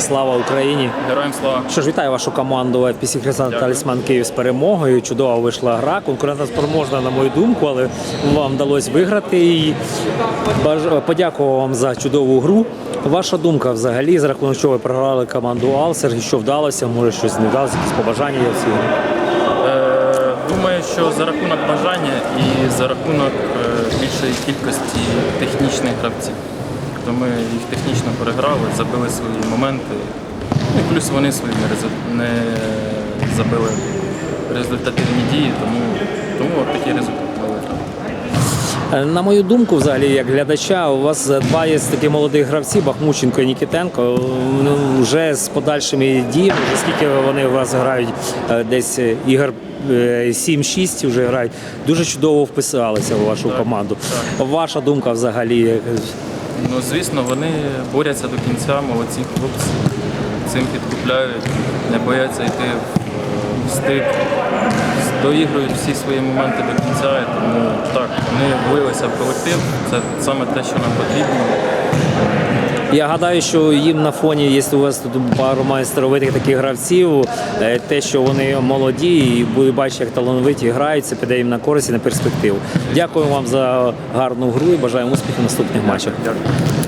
Слава Україні! Героям слава. Що ж, вітаю вашу команду FPC Хреста Талісман Київ з перемогою. Чудова вийшла гра. Конкурентно спроможна, на мою думку, але вам вдалося виграти. Баж- Подякував вам за чудову гру. Ваша думка взагалі, за рахунок чого ви програли команду Алсер, і що вдалося, може щось не вдалося, якісь побажання є всі. Е, думаю, що за рахунок бажання і за рахунок е, більшої кількості технічних гравців. То ми їх технічно переграли, забили свої моменти. Ну, і плюс вони свої не, забили результативні дії, тому, тому от такий результат. Е, На мою думку, взагалі, як глядача, у вас два є такі молоді гравці, Бахмученко і Нікітенко. Ну, вже з подальшими діями, вже скільки вони у вас грають е, десь е, ігор е, 7-6 вже грають, дуже чудово вписалися у вашу команду. Ваша думка взагалі. Е, Ну, звісно, вони борються до кінця, молодці хлопці. Цим підкупляють, не бояться йти в стик, доігрують всі свої моменти до кінця. Тому так, вони влилися в колектив. Це саме те, що нам потрібно. Я гадаю, що їм на фоні, якщо у вас тут пару майстровитих таких гравців, е, те, що вони молоді і будуть бачити, як талановиті грають, це піде їм на користь і на перспективу. Дякую вам за гарну гру і бажаємо успіхів в наступних матчах.